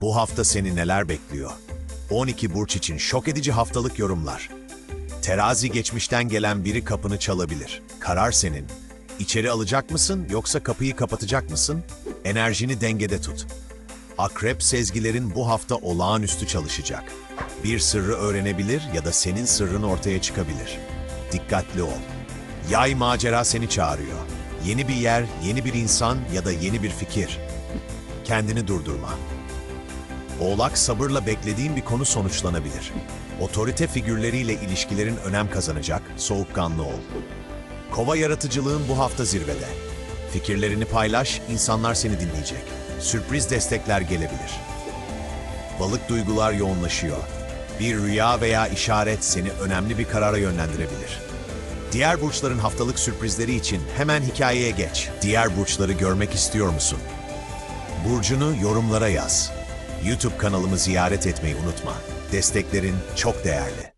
Bu hafta seni neler bekliyor? 12 burç için şok edici haftalık yorumlar. Terazi geçmişten gelen biri kapını çalabilir. Karar senin. İçeri alacak mısın yoksa kapıyı kapatacak mısın? Enerjini dengede tut. Akrep sezgilerin bu hafta olağanüstü çalışacak. Bir sırrı öğrenebilir ya da senin sırrın ortaya çıkabilir. Dikkatli ol. Yay macera seni çağırıyor. Yeni bir yer, yeni bir insan ya da yeni bir fikir. Kendini durdurma. Oğlak sabırla beklediğin bir konu sonuçlanabilir. Otorite figürleriyle ilişkilerin önem kazanacak, soğukkanlı ol. Kova yaratıcılığın bu hafta zirvede. Fikirlerini paylaş, insanlar seni dinleyecek. Sürpriz destekler gelebilir. Balık duygular yoğunlaşıyor. Bir rüya veya işaret seni önemli bir karara yönlendirebilir. Diğer burçların haftalık sürprizleri için hemen hikayeye geç. Diğer burçları görmek istiyor musun? Burcunu yorumlara yaz. YouTube kanalımı ziyaret etmeyi unutma. Desteklerin çok değerli.